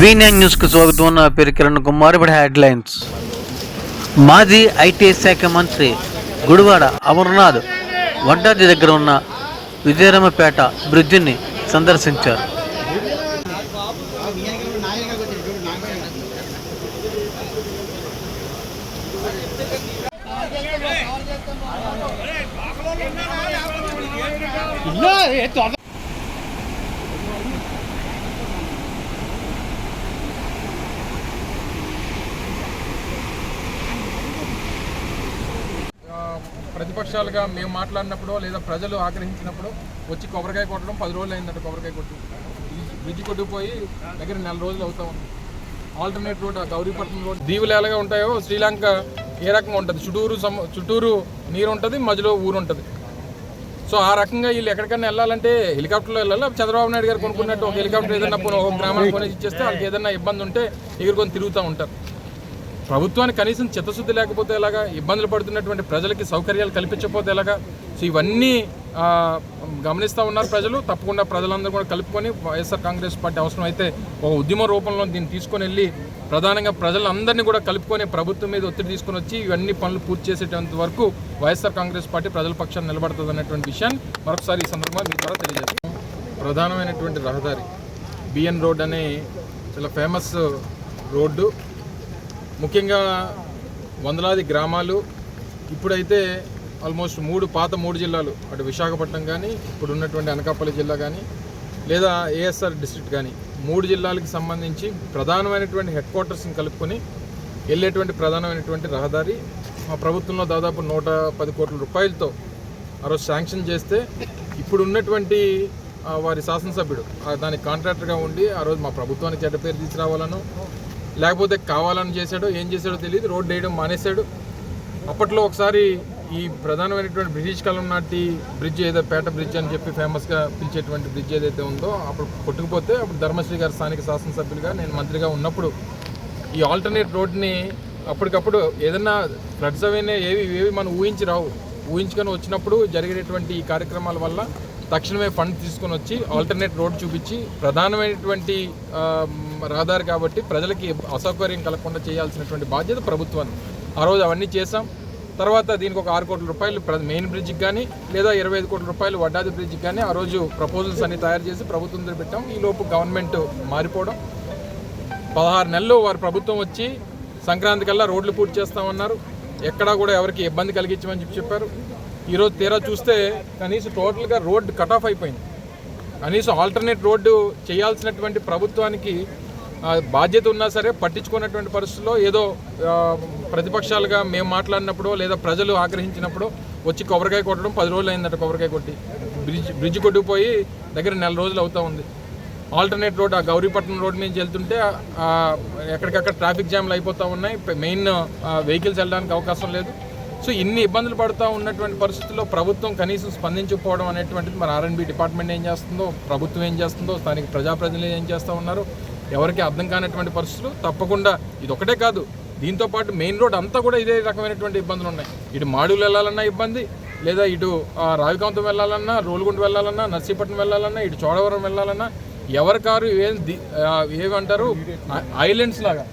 V9 న్యూస్కు స్వాగతం. నా పేరు కిరణ్ కుమార్. ఇప్పుడు హెడ్లైన్స్. మాజీ ఐటీ శాఖ మంత్రి గుడివాడ అమర్నాథ్ వడ్డాది దగ్గర ఉన్న విజయరామపేట బ్రిడ్జిని సందర్శించారు. ఆ, ప్రతిపక్షాలుగా మేము మాట్లాడినప్పుడు లేదా ప్రజలు ఆగ్రహించినప్పుడు వచ్చి కొబ్బరికాయ కొట్టడం పది రోజులు అయిందంట కొబ్బరికాయ కొట్టి. బ్రిడ్జ్- కొట్టుకుపోయి దగ్గర నెల రోజులు అవుతా ఉంది. ఆల్టర్నేట్ రోడ్ గౌరీపట్నం రోడ్ దీవులు ఎలాగా ఉంటాయో శ్రీలంక ఏ రకంగా ఉంటుంది? చుట్టూరు సమ చుట్టూరు నీరు ఉంటుంది మధ్యలో ఊరు ఉంటుంది. సో ఆ రకంగా వీళ్ళు ఎక్కడికైనా వెళ్ళాలంటే హెలికాప్టర్లో వెళ్ళాలి? చంద్రబాబు నాయుడు గారు కొనుక్కున్నట్టు ఒక హెలికాప్టర్ ఏదైనా ఒక గ్రామానికి కొనేసి ఇచ్చేస్తే వాళ్ళకి ఏదైనా ఇబ్బంది ఉంటే ఎగురుకొని తిరుగుతూ ఉంటారు. ప్రభుత్వానికి కనీసం చిత్తశుద్ధి లేకపోతే ఎలాగా ఇబ్బందులు పడుతున్నటువంటి ప్రజలకి సౌకర్యాలు కల్పించకపోతే ఎలాగా? సో ఇవన్నీ గమనిస్తూ ఉన్నారు ప్రజలు. తప్పకుండా ప్రజలందరూ కూడా కలుపుకొని వైఎస్ఆర్ కాంగ్రెస్ పార్టీ అవసరం అయితే ఒక ఉద్యమ రూపంలో దీన్ని తీసుకొని వెళ్ళి ప్రధానంగా ప్రజలందరినీ కూడా కలుపుకొని ప్రభుత్వం మీద ఒత్తిడి తీసుకొని వచ్చి ఇవన్నీ పనులు పూర్తి చేసేటంత వరకు వైఎస్ఆర్ కాంగ్రెస్ పార్టీ ప్రజల పక్షాన్ని నిలబడుతుంది అనేటువంటి విషయాన్ని మరొకసారి ఈ సందర్భంగా మీ ద్వారా తెలియజేస్తాం ప్రధానమైనటువంటి రహదారి బిఎన్ రోడ్ అనే చాలా ఫేమస్ రోడ్డు. ముఖ్యంగా వందలాది గ్రామాలు ఇప్పుడైతే ఆల్మోస్ట్ మూడు పాత మూడు జిల్లాలు. అటు విశాఖపట్నం కానీ ఇప్పుడు ఉన్నటువంటి అనకాపల్లి జిల్లా కానీ లేదా ఏఎస్ఆర్ డిస్ట్రిక్ట్ కానీ మూడు జిల్లాలకు సంబంధించి ప్రధానమైనటువంటి హెడ్ క్వార్టర్స్ని కలుపుకొని వెళ్ళేటువంటి ప్రధానమైనటువంటి రహదారి మా ప్రభుత్వంలో దాదాపు నూట పది కోట్ల రూపాయలతో ఆ రోజు శాంక్షన్ చేస్తే ఇప్పుడు ఉన్నటువంటి వారి శాసనసభ్యుడు దానికి కాంట్రాక్టర్గా ఉండి ఆ రోజు మా ప్రభుత్వానికి చెడ్డ పేరు తీసుకురావాలను లేకపోతే కావాలని చేశాడో ఏం చేశాడో తెలియదు. రోడ్డు వేయడం మానేశాడు. అప్పట్లో ఒకసారి ఈ ప్రధానమైనటువంటి బ్రిటిష్ కాలం నాటి బ్రిడ్జ్ ఏదో పేట బ్రిడ్జ్ అని చెప్పి ఫేమస్గా పిలిచేటువంటి బ్రిడ్జ్ ఏదైతే ఉందో అప్పుడు కొట్టుకుపోతే అప్పుడు ధర్మశ్రీ గారు స్థానిక శాసనసభ్యులుగా నేను మంత్రిగా ఉన్నప్పుడు ఈ ఆల్టర్నేట్ రోడ్ని అప్పటికప్పుడు ఏదన్నా ఫ్లడ్స్ అవన్నీ ఏవి ఏవి మనం ఊహించి రావు. ఊహించుకొని వచ్చినప్పుడు జరిగేటటువంటి ఈ కార్యక్రమాల వల్ల తక్షణమే ఫండ్ తీసుకొని వచ్చి ఆల్టర్నేట్ రోడ్ చూపించి ప్రధానమైనటువంటి రహదారి కాబట్టి ప్రజలకి అసౌకర్యం కలగకుండా చేయాల్సినటువంటి బాధ్యత ప్రభుత్వాన్ని. ఆ రోజు అవన్నీ చేసాం తర్వాత దీనికి ఒక ఆరు కోట్ల రూపాయలు మెయిన్ బ్రిడ్జ్కి కానీ లేదా ఇరవై ఐదు కోట్ల రూపాయలు వడ్డాది బ్రిడ్జ్కి కానీ ఆ రోజు ప్రపోజల్స్ అన్ని తయారు చేసి ప్రభుత్వం పెట్టాం. ఈ లోపు గవర్నమెంట్ మారిపోవడం. పదహారు నెలలు వారు ప్రభుత్వం వచ్చి సంక్రాంతి కల్లా రోడ్లు పూర్తి చేస్తామన్నారు. ఎక్కడా కూడా ఎవరికి ఇబ్బంది కలిగించమని చెప్పి చెప్పారు. ఈరోజు తీరా చూస్తే కనీసం టోటల్గా రోడ్డు కట్ ఆఫ్ అయిపోయింది. కనీసం ఆల్టర్నేట్ రోడ్డు చేయాల్సినటువంటి ప్రభుత్వానికి బాధ్యత ఉన్నా సరే పట్టించుకున్నటువంటి పరిస్థితుల్లో ఏదో ప్రతిపక్షాలుగా మేము మాట్లాడినప్పుడు లేదా ప్రజలు ఆగ్రహించినప్పుడు వచ్చి కొబ్బరికాయ కొట్టడం పది రోజులు అయిందట కొబ్బరికాయ కొట్టి. బ్రిడ్జ్ బ్రిడ్జ్ కొట్టుకుపోయి దగ్గర నెల రోజులు అవుతూ ఉంది. ఆల్టర్నేట్ రోడ్ ఆ గౌరీపట్నం రోడ్ నుంచి వెళ్తుంటే ఎక్కడికక్కడ ట్రాఫిక్ జామ్లు అయిపోతూ ఉన్నాయి. మెయిన్ వెహికల్స్ వెళ్ళడానికి అవకాశం లేదు. సో ఇన్ని ఇబ్బందులు పడుతూ ఉన్నటువంటి పరిస్థితుల్లో ప్రభుత్వం కనీసం స్పందించకపోవడం అనేటువంటిది మరి ఆర్ఎన్బి డిపార్ట్మెంట్ ఏం చేస్తుందో ప్రభుత్వం ఏం చేస్తుందో స్థానిక ప్రజాప్రతినిధులు ఏం చేస్తూ ఉన్నారు ఎవరికి అర్థం కానటువంటి పరిస్థితులు తప్పకుండా ఇది ఒకటే కాదు. దీంతో పాటు మెయిన్ రోడ్ అంతా కూడా ఇదే రకమైనటువంటి ఇబ్బందులు ఉన్నాయి. ఇటు మాడుగులు వెళ్ళాలన్నా ఇబ్బంది లేదా ఇటు ఆ, రావికాంతం వెళ్ళాలన్నా రోలుగుంట వెళ్ళాలన్నా నర్సీపట్నం వెళ్ళాలన్నా ఇటు చోడవరం వెళ్ళాలన్నా ఎవరి కారు ఏం ఏమంటారు ఐలాండ్స్ లాగా.